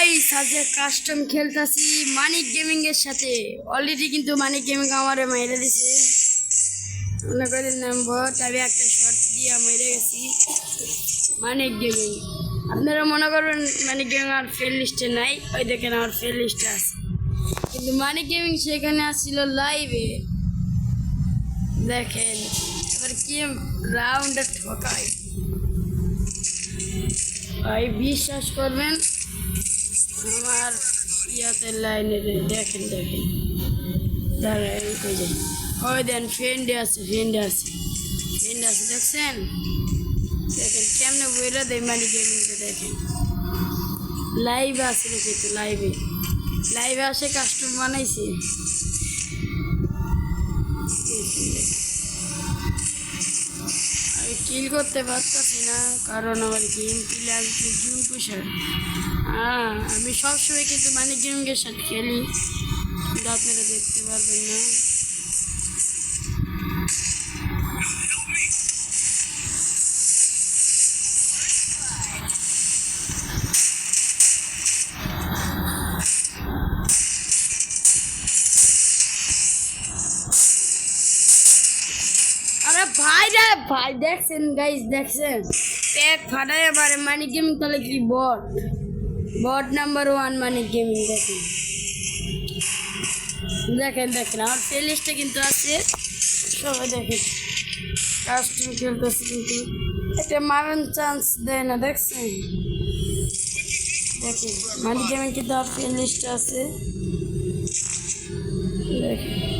Guys আজকে custom খেলতাছি মানিক gaming এর সাথে। অলরেডি কিন্তু মানিক গেমিং আমারে মেরে দিছে। মনে করেন নাম্বার তবে একটা শর্ট দিয়ে মেরে গেছি। মানিক গেমিং আপনারা মনে করবেন মানিক গেমিং আমার ফ্রেন্ড লিস্টে নাই। ওই দেখেন আমার ফ্রেন্ড লিস্টে আছে। কিন্তু মানিক গেমিং সেখানে আসছিল লাইভে দেখেন, এবার কি রাউন্ডে ঠকায়। ভাই, বিশ্বাস করবেন আমার ইয়াতে লাইনে দেখেন দেখেন। দাঁড়া এই কই ওই দেন ফ্রেন্ডে আছে ফ্রেন্ডে আছে। ফ্রেন্ড আছে, দেখছেন? দেখেন, কেমনে বইরা দেয় মানে গেমিংটা দেখেন। লাইভ আছে রেখে তো লাইভে লাইভে আসে কাস্টম বানাইছে। আমি কিল করতে পারতাছি না, কারণ আমার গেম খেলে আসবে জুন পুষার হ্যাঁ আমি সবসময় কিন্তু মানে গেমের সাথে খেলি। কিন্তু আপনারা দেখতে পারবেন না। ভাই দেখছেন গাইজ দেখছেন? প্যাক ফাটাই এবারে মানে গেম তাহলে কি বট? বট নাম্বার ওয়ান মানে গেমিং দেখেন। দেখেন দেখেন, আমার প্লে লিস্টে কিন্তু আছে। সবাই দেখেন। কাস্টম খেলতেছে কিন্তু। একটা মারান চান্স দেয় না, দেখছেন? দেখেন মানে গেমিং কিন্তু আমার প্লে লিস্টে আছে। দেখেন।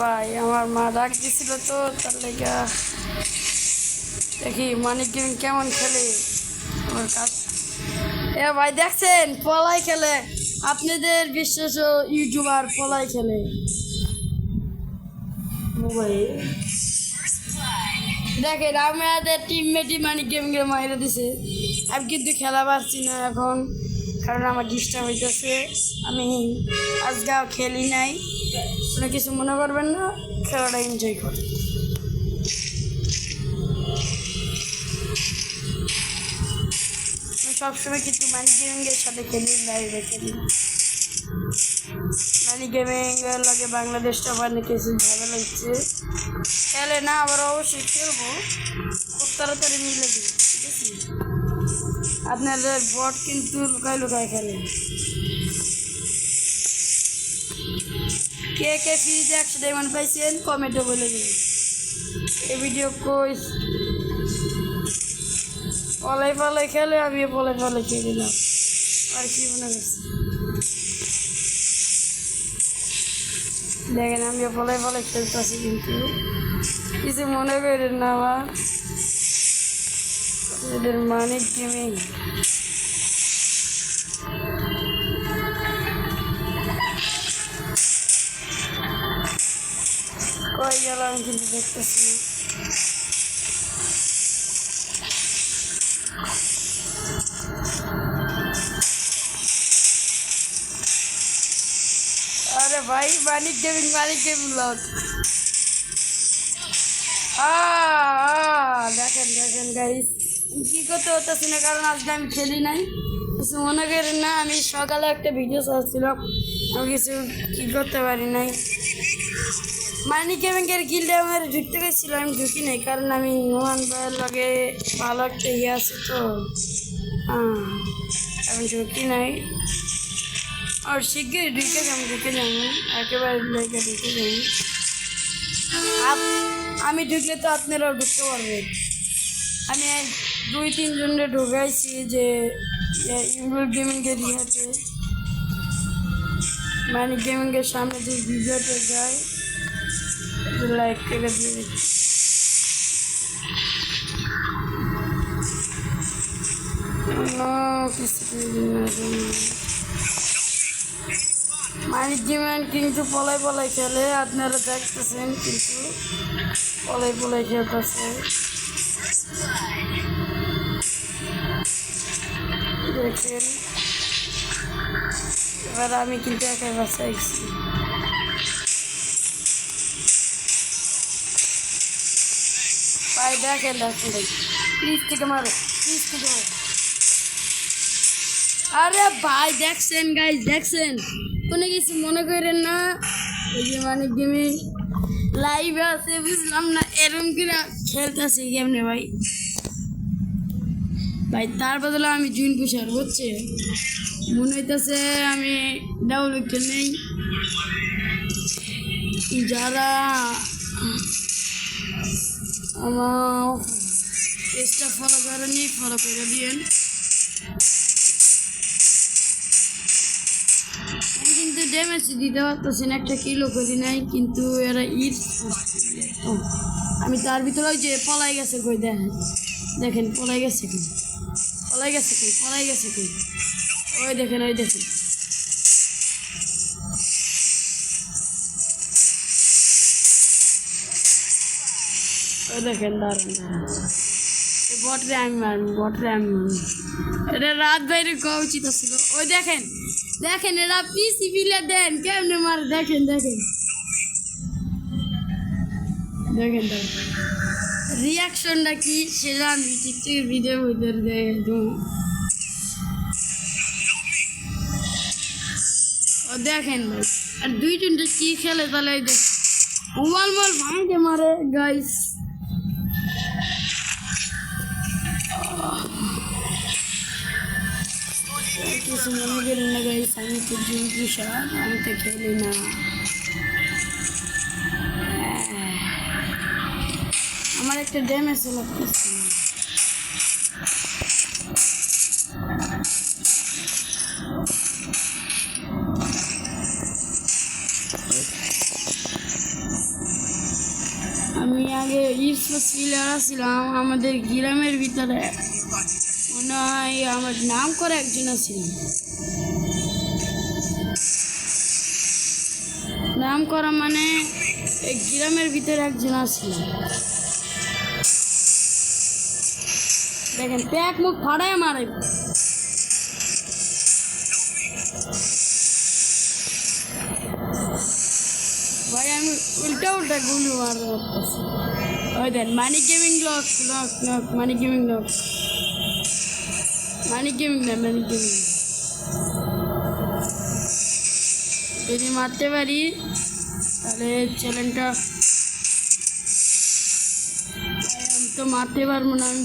ভাই, আমার মা ডাক দিছিল তো, তার লেগা দেখি মানিক গেম কেমন খেলে? আমার কাজ। এ ভাই, দেখছেন, পলাই খেলে। আপনাদের বিশ্বাস ইউটিউবার পলাই খেলে। দেখেন, আমাদের টিমমেটই মানিক গেম গেম মাইরে দিছে। আমি কিন্তু খেলা পারছি না এখন, কারণ আমার ডিস্টার্ব হইতেছে। আমি আজকাল খেলি নাই। কোনো কিছু মনে করবেন না, খেলাটা এনজয় করি আমি সবসময় কিন্তু মানি গেমিংয়ের সাথে খেলি লাইভে খেলি। মানি গেমিংয়ের লাগে বাংলাদেশটা মানে কিছু ঝামেলা হচ্ছে। খেলে না, আবার অবশ্যই খেলব। খুব তাড়াতাড়ি মিলে দিই, ঠিক আছে? আপনাদের বট কিন্তু লুকায় লুকায় খেলে। কে কে ফ্রিজে একশো ডায়মন্ড পাইছেন কমেন্টে বলে দিন এই ভিডিও কই? পলাই পলাই খেলে আমি পলাই পলাই খেয়ে দিলাম আর কি মনে করছি দেখেন, আমি পলাই পলাই খেলতেছি কিন্তু। কিছু মনে করেন না আমার এদের মানিক কই গেলাম কিন্তু দেখতেছি। আরে ভাই মানিক গেমিং মানিক গেমিং লট দেখেন দেখেন গাইস কি করতে হতেছি না, কারণ আজকে আমি খেলি নাই। কিছু মনে করেন না, আমি সকালে একটা ভিডিও চাচ্ছিলাম আমি কিছু কি করতে পারি নাই। মানি গেমিংয়ের গিল্ডে আমার ঢুকতে গেছিলাম আমি ঢুকি নাই, কারণ আমি নোমান ভাইয়ের লগে ভালো একটা ইয়ে আছে তো। হ্যাঁ আমি ঢুকি নাই। আর শিগগিরই ঢুকে যাব ঢুকে যাব, একেবারে লেগে ঢুকে যাব। আমি ঢুকলে তো আপনারাও ঢুকতে পারবেন। আমি দুই তিনজনকে ঢুকাইছি যে ইউরোপ গেমিংয়ের ইহাতে মানে গেমিংয়ের সামনে যে ভিডিওটা যায় লাইক করে দিয়ে কিছু ম্যানেজমেন্ট কিন্তু পলাই পলাই খেলে, আপনারা দেখতেছেন কিন্তু পলাই পলাই খেলতেছে দেখেন, এবার আমি কিন্তু একাই বাঁচাইছি ভাই দেখেন দেখেন প্লিজ থেকে মারো প্লিজ থেকে মারো। আরে ভাই, দেখছেন গাইজ দেখছেন? কোনো কিছু মনে করেন না? ওই যে মানে গেমে লাইভ আছে, বুঝলাম না এরকম করে খেলতেছে কেমনে ভাই। ভাই, তার বদলে আমি জুন পুষার বুঝছে মনে হইতেছে আমি ডাবল উইকেট যারা আমার পেজটা ফলো করেনি ফলো করে দিয়েন। আমি কিন্তু ড্যামেজ দিতে পারতেছি না একটা কিলো করি নাই কিন্তু এরা ইট আমি তার ভিতরে ওই যে পলাই গেছে কই দেখেন দেখেন পলাই গেছে কই? পলাই গেছে কই পলাই গেছে কই? ওই দেখেন ওই দেখেন। দেখেন বটরে আমি বটরে এটা রাত বাইরে ছিল ওই দেখেন দেখেন, এরা পিসি পিলে দেন, কেমনে মারে? দেখেন দেখেন। দেখেন রিয়াকশনটা কি? সেটা আমি টিকটকের ভিডিও ভিতরে ও দেখেন আর দুই তিনটে কি খেলে তাহলে দেখ। মোবাইল মোবাইল ভাঙতে মারে গাইস আমি তো জিম না। আমার একটা ড্যামেজ না আমি আগে প্লেয়ার ছিলাম, আমাদের গ্রামের ভিতরে। হয় আমার নাম করে একজন ছিল নাম করা মানে গ্রামের ভিতরে একজন ছিল দেখেন প্যাক মুখ ফাড়ায় মারে। ভাই, আমি উল্টা উল্টা গুলি মারতে পারতেছি। ওই দেন Mani gaming lock lock lock Mani gaming lock Mani gaming না মানি গেমিং যদি মারতে পারি? তাহলে চ্যালেঞ্জটা আমি তো মারতে পারব না, আমি।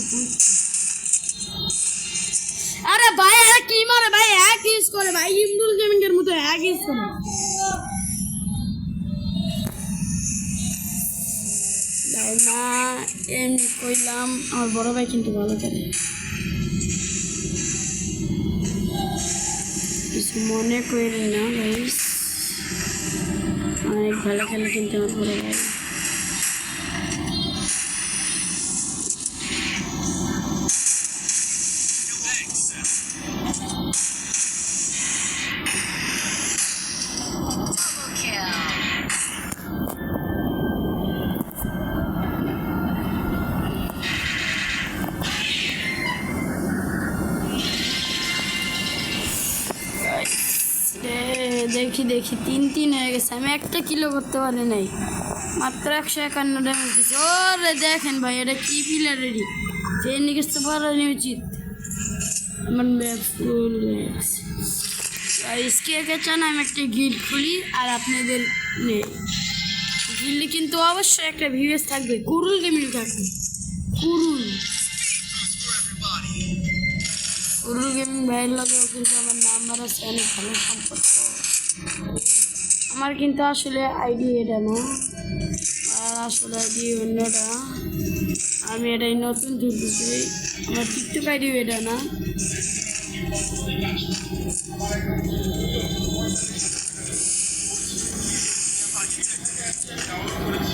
আরে ভাই আরে কি মারে ভাই? এক ইউজ করে ভাই ইমদুল গেমিং এর মতো এক ইউজ করে। না এমনি কইলাম, আমার বড় ভাই কিন্তু ভালো করে মনে করি না ভাই অনেক ভালো খেলে কিন্তু আমার বড় ভাই দেখি দেখি, তিন তিন হয়ে গেছে। আমি একটা কিলো করতে পারি নাই। মাত্র একশো একান্ন ড্যামেজ দিচ্ছে ও রে দেখেন ভাই, এটা কি পিলারেরই ট্রেন নিকেছে পারানি উচিত। আমার ফুল চান আমি একটা গিল্ড খুলি আর আপনাদের নেই। গিল্ডে কিন্তু অবশ্যই একটা ভিউস থাকবে। কুরুল গেমিং থাকবে। কুরুল। কুরুল গেমিং ভাইয়ের লগেও কিন্তু আমার নাম্বার আছে, অনেক ভালো সম্পর্ক। আমার কিন্তু আসলে আইডি এটা না। আর আসলে আইডি অন্যটা। আমি এটাই নতুন তুলতেছি আমার টিকটক আইডি এটা না।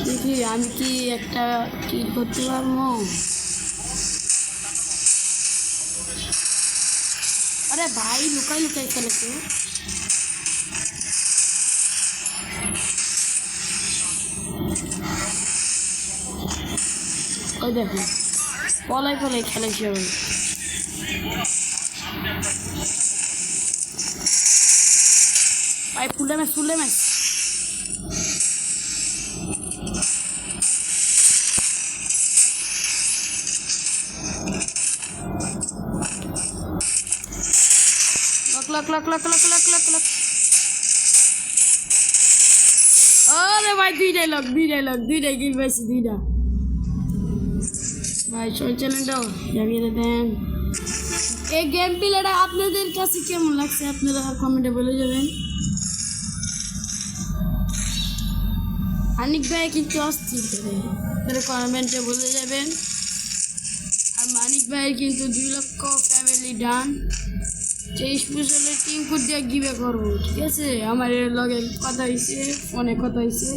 দেখি আমি কি একটা কি করতে পারব? আরে ভাই, লুকাই লুকাই খেলেছে ওই দেখুন পলাই পলাই খেলে সেভাবে ভাই, full damage full damage lock lock lock lock lock lock lock আরে ভাই, দুইটাই লক দুইটাই লক, দুইটাই গিল পাইছি দুইটা। ভাই শোল চ্যানেলটাও জানিয়ে দেন এই গেম প্লেটা আপনাদের কাছে কেমন লাগছে? আপনারা কমেন্টে বলে যাবেন। আনিক ভাই কিন্তু অস্থির করে। তারা কমেন্টে বলে যাবেন। আর মানিক ভাইয়ের কিন্তু দুই লক্ষ ফ্যামিলি ডান তেইশ বছরের টিম কোড দিয়ে গিবে করব। ঠিক আছে? আমার লগে কথা হয়েছে ফোনে কথা হয়েছে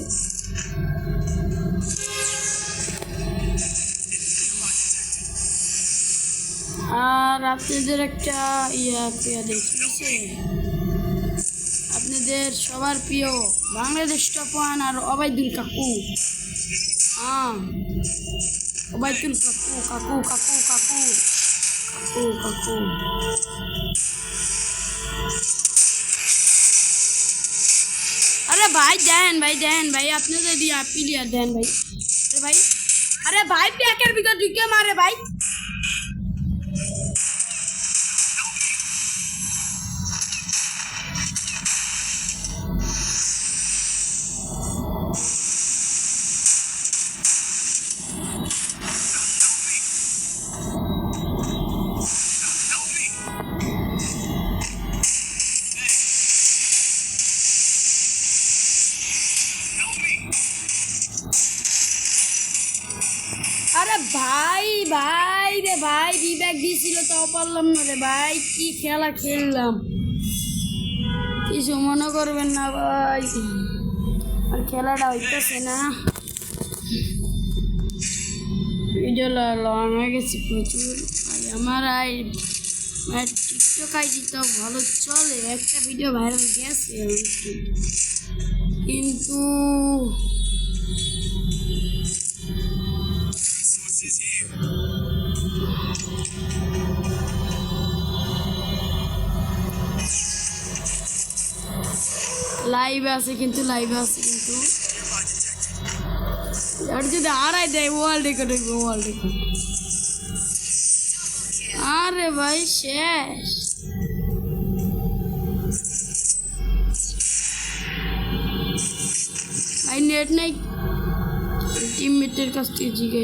আর আপনাদের একটা ইয়া প্রিয়া আপনাদের সবার প্রিয় বাংলাদেশ টপ ওয়ান আর অবাইদুল কাকু। হ্যাঁ অবাইদুল কাকু কাকু কাকু কাকু কাকু কাকু। আরে ভাই, দেন ভাই দেন ভাই, আপনাদের দিয়া প্লেয়ার দেন ভাই। আরে ভাই আরে ভাই, প্যাকের ভিতর ঢুকে মারে ভাই। রিব্যাক দিয়েছিল, তাও পারলাম না রে ভাই। কি খেলা খেললাম। কিছু মনে করবেন না ভাই। আর খেলাটা হইতেছে না। ভিডিও গেছে প্রচুর। ভাই, আমার ভালো চলে। একটা ভিডিও ভাইরাল গেছে। কিন্তু লাইভে আছে কিন্তু লাইভে আছে কিন্তু। আর যদি আড়াই দেয় ওয়ার্ল্ড রেকর্ড হইব ওয়ার্ল্ড রেকর্ড আরে ভাই, শেষ। ভাই নেট নাই। টিমমেটের কাছ থেকে জিগে